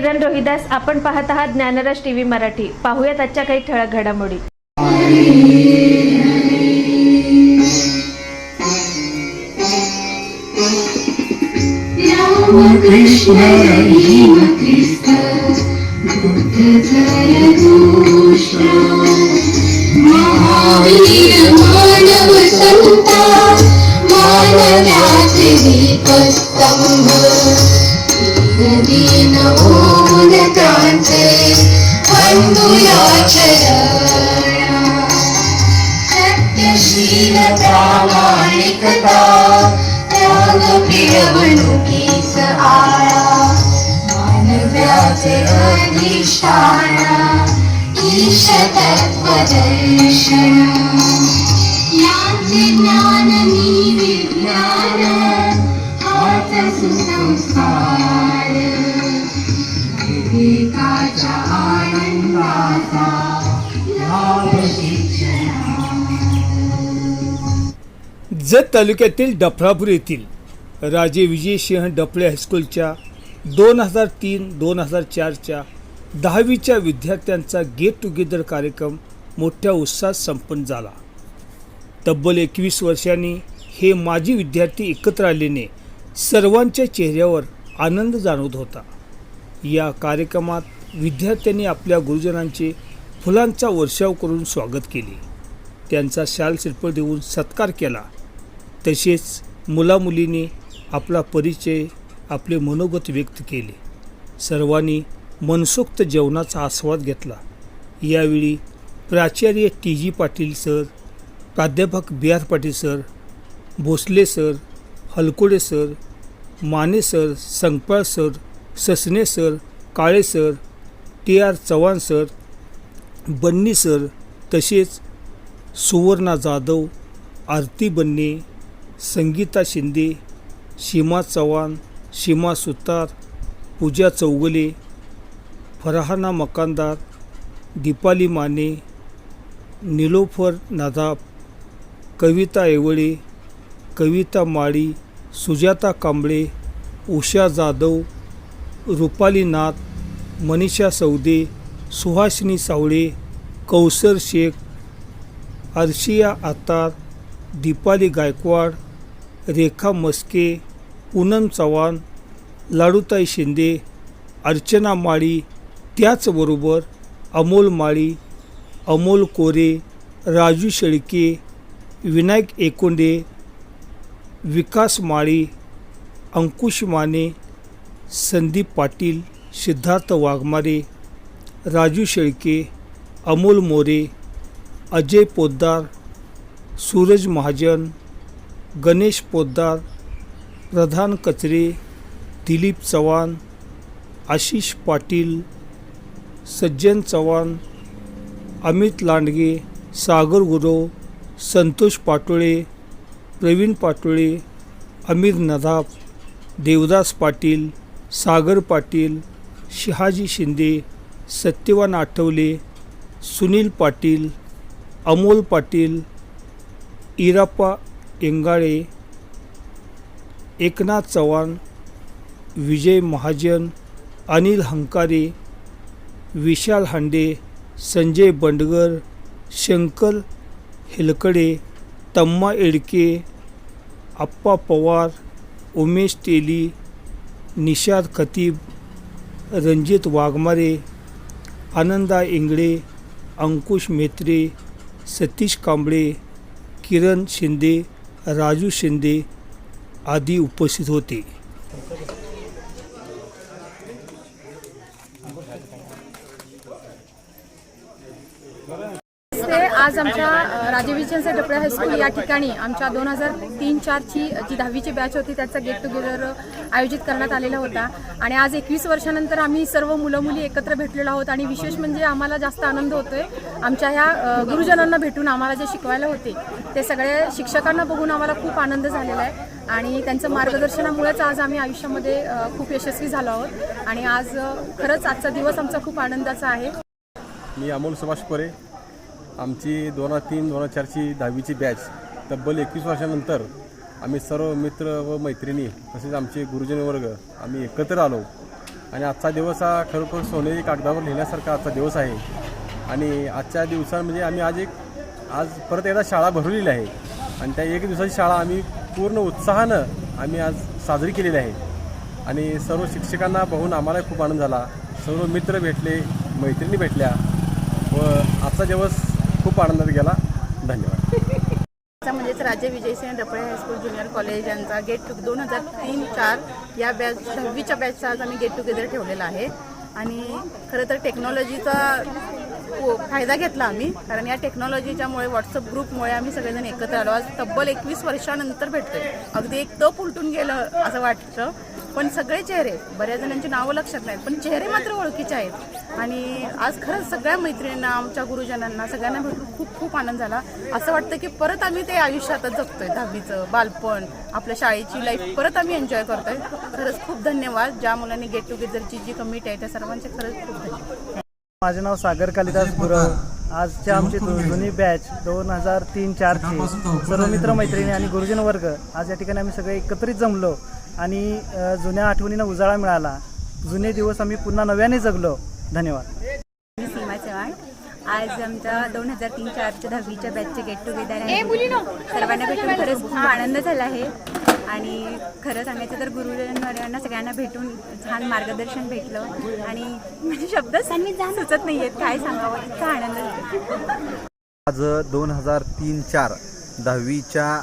किरण रोहिदास आपण पाहत आहात ज्ञानराज टीव्ही मराठी. पाहूयात आजच्या काही ठळक घडामोडी. मानवाचे दीपस्तंभ प्रामाणिकता त्याग मिरवणुकीस आळा मानव्याचे अधिष्ठान ईश तत्वदर्शन यांचे ज्ञान मी विज्ञान हाच सुसंस्कार जत तालुक्यातील डफळापूर येथील राजे विजयसिंह डफळे हायस्कूलच्या दोन हजार तीन दोन हजार चारच्या दहावीच्या विद्यार्थ्यांचा गेट टुगेदर कार्यक्रम मोठ्या उत्साहात संपन्न झाला. तब्बल एकवीस वर्षांनी हे माजी विद्यार्थी एकत्र आल्याने सर्वांच्या चेहऱ्यावर आनंद जाणवत होता. या कार्यक्रमात विद्यार्थ्यांनी आपल्या गुरुजनांचे फुलांचा वर्षाव करून स्वागत केले. त्यांचा शाल शिल्प देऊन सत्कार केला. तसेच मुलामुलीने आपला परिचय आपले मनोगत व्यक्त केले. सर्वांनी मनसोक्त जेवणाचा आस्वाद घेतला. यावेळी प्राचार्य टी. जी. पाटील सर प्राध्यापक B. R. Patil sir Bhosale sir Halkode sir Mane sir Sankpal sir Sasane sir Kale sir T. R. Chavan sir Banni sir तसेच सुवर्णा जाधव आरती बन्ने संगीता शिंदे सीमा चव्हाण सीमा सुतार पूजा चौगले फरहाना मकानदार दीपाली माने निलोफर नादाब कविता येवळे कविता माळी सुजाता कांबळे उषा जाधव रुपाली नाथ मनीषा सौदे सुहासिनी सावळे कौसर शेख अर्शिया आतार दीपाली गायकवाड रेखा मस्के पूनम चव्हाण लाडूताई शिंदे अर्चना माळी त्याचबरोबर अमोल माळी अमोल कोरे राजू शेळके विनायक एकोंडे विकास माळी अंकुश माने संदीप पाटील सिद्धार्थ वाघमारे राजू शेळके अमोल मोरे अजय पोद्दार सूरज महाजन गणेश पोद्दार प्रधान कचरे दिलीप चव्हाण आशिष पाटील सज्जन चव्हाण अमित लांडगे सागर गुरव संतोष पाटोळे प्रवीण पाटोळे अमीर नदाफ देवदास पाटील सागर पाटील शहाजी शिंदे सत्यवान आठवले सुनील पाटील अमोल पाटील इराप्पा इंगाळे एकनाथ चव्हाण विजय महाजन अनिल हंकारे विशाल हांडे संजय बंडगर शंकर हेलकडे तम्मा एडके आप्पा पवार उमेश तेली निषाद खतीब रणजित वाघमारे आनंदा इंगळे अंकुश मेत्रे सतीश कांबळे किरण शिंदे राजू शिंदे आदी उपस्थित होते. आज आमच्या अ, राजे हायस्कूल या ठिकाणी आमच्या दोन हजार तीन चारची जी दहावीची बॅच होती त्याचा गेट टुगेदर आयोजित करण्यात आलेला होता. आणि आज एकवीस वर्षानंतर आम्ही सर्व मुलं मुली एकत्र भेटलेलो आहोत आणि विशेष म्हणजे आम्हाला जास्त आनंद होतोय. आमच्या ह्या गुरुजनांना भेटून आम्हाला जे शिकवायला होते ते सगळे शिक्षकांना बघून आम्हाला खूप आनंद झालेला आहे. आणि त्यांचं मार्गदर्शनामुळेच आज आम्ही आयुष्यामध्ये खूप यशस्वी झालो आहोत. आणि आज खरंच आजचा दिवस आमचा खूप आनंदाचा आहे. मी अमोल सुभाष परे. आमची दोन हजार तीन दोन हजार चारची दहावीची बॅच तब्बल एकवीस वर्षानंतर आम्ही सर्व मित्र व मैत्रिणी तसेच आमचे गुरुजन वर्ग आम्ही एकत्र आलो. आणि आजचा दिवस हा खरोखर सोनेरी कागदावर लिहिण्यासारखा आजचा दिवस आहे. आणि आजच्या दिवसात म्हणजे आम्ही आज एक आज परत एकदा शाळा भरवलेली आहे. आणि त्या एक दिवसाची शाळा आम्ही पूर्ण उत्साहानं आम्ही आज साजरी केलेली आहे. आणि सर्व शिक्षकांना पाहून आम्हाला खूप आनंद झाला. सर्व मित्र भेटले मैत्रिणी भेटल्या व आजचा दिवस खूप आनंदात गेला. धन्यवाद. म्हणजेच राज्य Vijaysinh Daple high school junior college यांचा गेट टू दोन हजार तीन चार या बॅच दहावीच्या बॅचचा आज आम्ही गेट टुगेदर ठेवलेला आहे. आणि खरं तर टेक्नॉलॉजीचा हो, फायदा घेतला आम्ही. कारण या टेक्नॉलॉजीच्यामुळे व्हॉट्सअप ग्रुपमुळे आम्ही सगळेजण एकत्र आलो. आज तब्बल एकवीस वर्षानंतर भेटतोय. अगदी एक तप उलटून गेलं असं वाटतं. पण सगळे चेहरे बऱ्याच जणांची नावं लक्षात नाहीत पण चेहरे मात्र ओळखीचे आहेत. आणि आज खरंच सगळ्या मैत्रिणींना आमच्या गुरुजनांना सगळ्यांना भेटून खूप खूप आनंद झाला. असं वाटतं की परत आम्ही ते आयुष्यातच जगतोय दहावीचं बालपण आपल्या शाळेची लाईफ परत आम्ही एन्जॉय करतोय. खरंच खूप धन्यवाद. ज्या मुलांनी गेट टुगेदरची जी कमिटी आहे त्या सर्वांचे खरंच खूप धन्यवाद. माझे नाव सागर कालिदास गुरव. आजच्या आमची जुनी बॅच दोन हजार तीन चारची सर्व मित्र मैत्रिणी आणि गुरुजन वर्ग आज या ठिकाणी आम्ही सगळे एकत्रित जमलो आणि जुन्या आठवणींना उजाळा मिळाला. जुने दिवस आम्ही पुन्हा नव्याने जगलो. धन्यवाद. मी सीमा चव्हाण. आज आमच्या दोन हजार तीन चारच्या दहावीच्या बॅचचे गेट टुगेदर आहे. सर्वांना भेटून खरंच खूप आनंद झाला आहे. आणि खरं सांगायचं तर गुरुजनांना सगळ्यांना भेटून छान मार्गदर्शन भेटलं. आणि म्हणजे शब्दच सुचत नाही आहेत काय सांगावं इतका आनंद झाला आज दोन हजार तीन चार दहावीच्या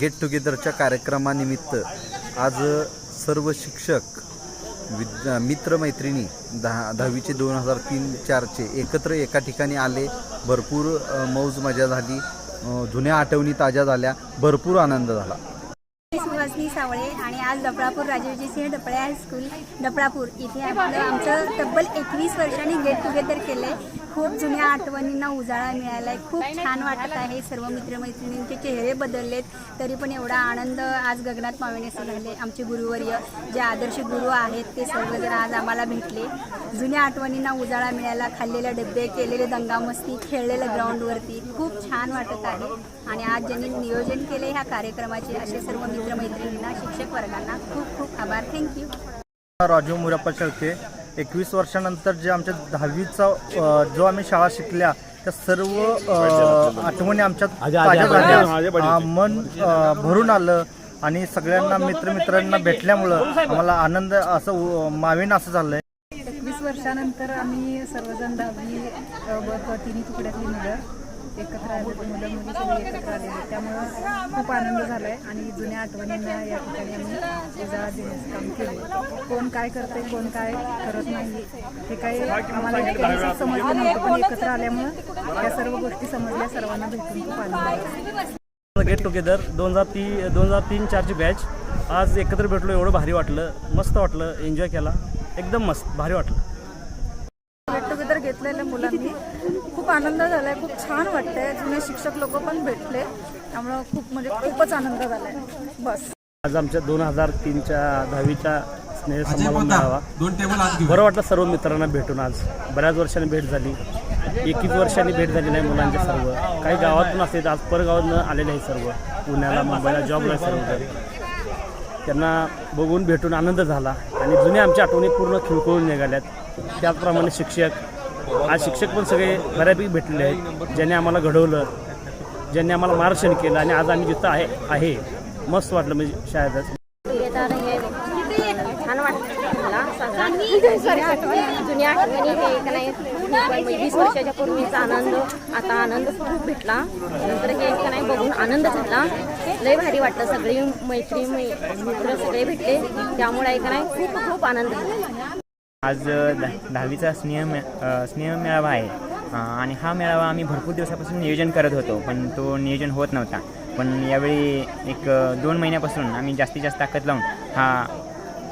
गेट टुगेदरच्या कार्यक्रमानिमित्त आज सर्व शिक्षक विद मित्रमैत्रिणी दहा दहावीचे दोन हजार तीन चारचे एकत्र एका ठिकाणी आले. भरपूर मौज मजा झाली. जुन्या आठवणी ताज्या झाल्या. भरपूर आनंद झाला. मी सावळे आणि आज डफळापूर सिंह डपळे हायस्कूल डफळापूर इथे आपलं आमचं तब्बल एकवीस वर्षांनी गेट टुगेदर केले खूप जुन्या आठवणींना उजाळा मिळाला आहे खूप छान वाटत आहे. सर्व मित्रमैत्रिणींचे चेहरे बदललेत. तरी पण एवढा आनंद आज गगनात मावेनेसे झाले आमचे गुरुवर्य जे आदर्श गुरु आहेत ते सर्वजण आज आम्हाला भेटले. जुन्या आठवणींना उजाळा मिळाला खाल्लेले डबे केलेले दंगामस्ती खेळलेलं ग्राउंडवरती खूप छान वाटत आहे. आणि आज ज्यांनी नियोजन केले ह्या कार्यक्रमाचे असे सर्व मित्रमैत्रिणींना शिक्षक वर्गांना खूप खूप आभार. थँक्यू राजू मुरप्पा शेळके एकवीस वर्षानंतर जे आमच्या दहावीचा जो आम्ही शाळा शिकल्या त्या सर्व आठवणी आमच्यात ताज्या झाल्या. आ, मन भरून आलं आणि सगळ्यांना मित्रमित्रांना भेटल्यामुळं आम्हाला आनंद असं मावेन असं झालंय. एकवीस वर्षानंतर आम्ही सर्वजण दहावी तिन्ही तुकड्यातली मुलं एकत्र आले मुलं मुली सगळी एकत्र आलेली त्यामुळं खूप आनंद झाला आहे आणि जुन्या आठवणींना या ठिकाणी आम्ही उजाळा देण्याचं काम केलं कोण काय करते कोण काय करत नाही हे काही आम्हाला समजलं नव्हतं. पण एकत्र आल्यामुळं या सर्व गोष्टी समजल्या सर्वांना भेटून खूप आनंद झाला. गेट टुगेदर दोन हजार ती दोन हजार तीन चारची बॅच आज एकत्र भेटलो एवढं भारी वाटलं मस्त वाटलं एन्जॉय केला. एकदम मस्त भारी वाटलं. गेट टुगेदर घेतलेल्या मुलांनी खूप आनंद झालाय खूप छान वाटतंय. जुने शिक्षक लोक पण भेटले. त्यामुळं खूप म्हणजे खूपच आनंद झालाय. बस. आज आमच्या दोन हजार तीनच्या दहावीच्या स्नेह समारंभ मेळावा बरं वाटलं सर्व मित्रांना भेटून आज. बऱ्याच वर्षांनी भेट झाली. एकवीस वर्षांनी भेट झाली नाही मुलांचे सर्व. काही गावातून असते आज परगावातून आलेले आहे सर्व. पुण्याला मुंबईला जॉबला आहे सर्व त्यांना बघून भेटून आनंद झाला. आणि जुन्या आमच्या आठवणी पूर्ण खिळखिळून निघाल्यात. त्याचप्रमाणे शिक्षक आज शिक्षक पण सगळे बऱ्यापैकी भेटलेले आहेत. ज्यांनी आम्हाला घडवलं ज्यांनी आम्हाला मार्गदर्शन केलं आणि आज आम्ही जिथं आहे आहे मस्त वाटलं म्हणजे शाळेतच. जुन्या आठवणी हे का नाही वीस वर्षाच्या पूर्वीचा आनंद आता आनंद खूप भेटला नंतर हे का नाही बघून आनंद झाला लय भारी वाटतं सगळी मैत्री मित्र सगळे भेटले त्यामुळे का नाही खूप खूप आनंद झाला. आज द दहावीचा स्नेह मे स्नेह मेळावा आहे. आणि हा मेळावा आम्ही भरपूर दिवसापासून नियोजन करत होतो पण तो नियोजन होत नव्हता. पण यावेळी एक दोन महिन्यापासून आम्ही जास्तीत जास्त ताकद लावून हा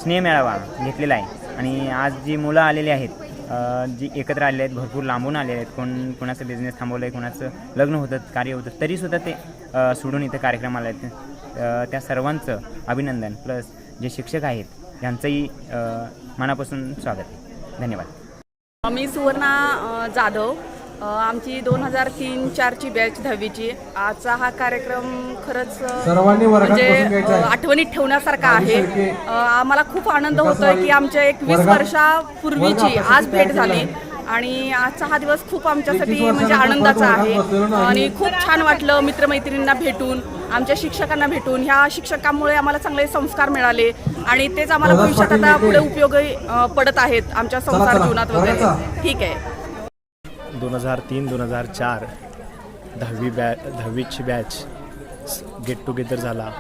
स्नेह मेळावा घेतलेला आहे. आणि आज जी मुलं आलेली आहेत जी एकत्र आले आहेत भरपूर लांबून आलेले आहेत कोण कोणाचं बिझनेस थांबवलं आहे कोणाचं लग्न होतं कार्य होतं तरीसुद्धा ते सोडून इथं कार्यक्रमाला आहेत. त्या सर्वांचं अभिनंदन. प्लस जे शिक्षक आहेत यांचंही मनापासून स्वागत. आहे धन्यवाद. मी सुवर्णा जाधव. आमची दोन हजार तीन चारची बॅच दहावीची. आजचा हा कार्यक्रम खरंच म्हणजे आठवणीत ठेवण्यासारखा आहे. आम्हाला खूप आनंद होतोय की आमच्या एकवीस वर्षापूर्वीची आज भेट झाली. आणि आजचा हा दिवस खूप आमच्यासाठी म्हणजे आनंदाचा आहे. आणि खूप छान वाटलं मित्रमैत्रिणींना भेटून. आमच्या शिक्षकांना भेटून ह्या शिक्षकांमुळे आम्हाला चांगले संस्कार मिळाले आणि तेच आम्हाला भविष्यात आता पुढे उपयोगी अ, पडत आहेत आमच्या संसार जीवनात वगैरे. ठीक आहे. दोन हजार तीन दोन हजार चार दहावी बॅ दहावीची बॅच गेट टुगेदर झाला.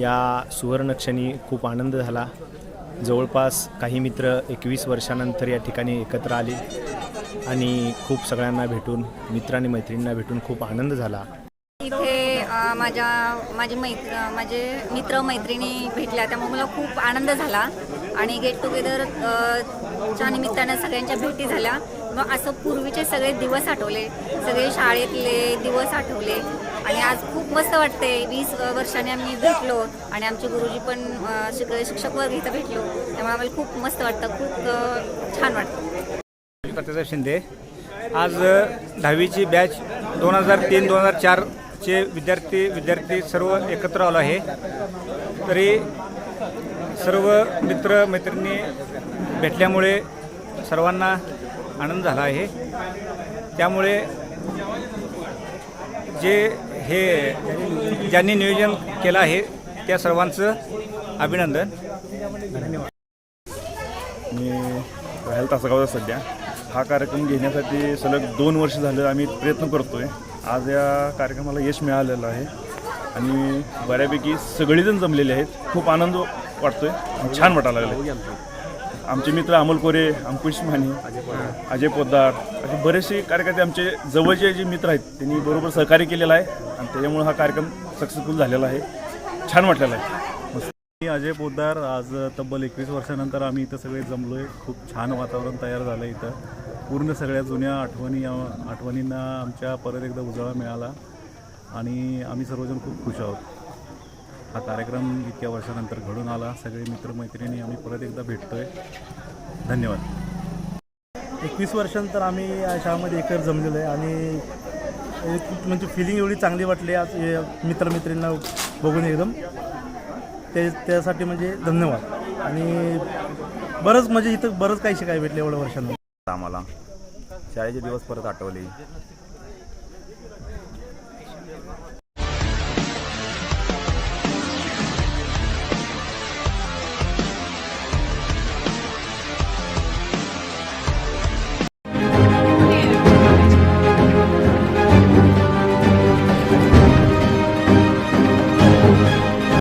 या सुवर्णक्षणी खूप आनंद झाला. जवळपास काही मित्र एकवीस वर्षानंतर या ठिकाणी एकत्र आले आणि खूप सगळ्यांना भेटून मित्र आणि मैत्रिणींना भेटून खूप आनंद झाला. इथे माझ्या माझे मैत्र माझे मित्र मैत्रिणी भेटल्या. त्यामुळे मला खूप आनंद झाला. आणि गेट टुगेदर च्या निमित्तानं सगळ्यांच्या भेटी झाल्या. मग असं पूर्वीचे सगळे दिवस आठवले. सगळे शाळेतले दिवस आठवले. आणि आज खूप मस्त वाटते वीस वर्षाने आम्ही भेटलो. आणि आमचे गुरुजी पण शिक शिक्षक वर्ग इथं भेटलो. त्यामुळे आम्हाला खूप मस्त वाटतं. खूप छान वाटतं. शिंदे आज दहावीची बॅच दोन हजार तीन दोन हजार चार चे विद्यार्थी विद्यार्थी सर्व एकत्र आलो आहे. तरी सर्व मित्र मैत्रिणी भेटल्यामुळे सर्वांना आनंद झाला आहे. त्यामुळे जे हे ज्यांनी नियोजन केलं आहे त्या सर्वांचं अभिनंदन. मी राहायला तासगावचा सध्या. हा कार्यक्रम घेण्यासाठी सलग दोन वर्ष झालं आम्ही प्रयत्न करतो आहे आज या कार्यक्रमाला यश मिळालेलं आहे. आणि बऱ्यापैकी सगळेजण जमलेले आहेत. खूप आनंद वाटतोय. छान वाटायला लागले आमचे मित्र अमोल कोरे अंकुश माने अजय पोद्दार असे बरेचसे कार्यकर्ते आमचे जवळचे जे मित्र आहेत त्यांनी बरोबर सहकार्य केलेलं आहे. आणि त्याच्यामुळे हा कार्यक्रम सक्सेसफुल झालेला आहे. छान वाटलेला आहे. मी अजय पोद्दार. आज तब्बल एकवीस वर्षानंतर आम्ही इथं सगळे जमलो आहे खूप छान वातावरण तयार झालं आहे इथं. पूर्ण सगळ्या जुन्या आठवणी आठवणींना आमच्या परत एकदा उजाळा मिळाला आणि आम्ही सर्वजण खूप खुश आहोत. हा कार्यक्रम इतक्या वर्षानंतर घडून आला. सगळे मित्रमैत्रिणी आम्ही परत एकदा भेटतो आहे धन्यवाद. एकवीस वर्षानंतर आम्ही या शाळेमध्ये एकर जमलेलो आहे आणि एक म्हणजे फिलिंग एवढी चांगली वाटली आज हे मित्रमित्रींना बघून एकदम. ते त्यासाठी म्हणजे धन्यवाद. आणि बरंच म्हणजे इथं बरंच काही शिकायला भेटलं एवढ्या वर्षांनी आम्हाला. शाळेचे दिवस परत आठवले.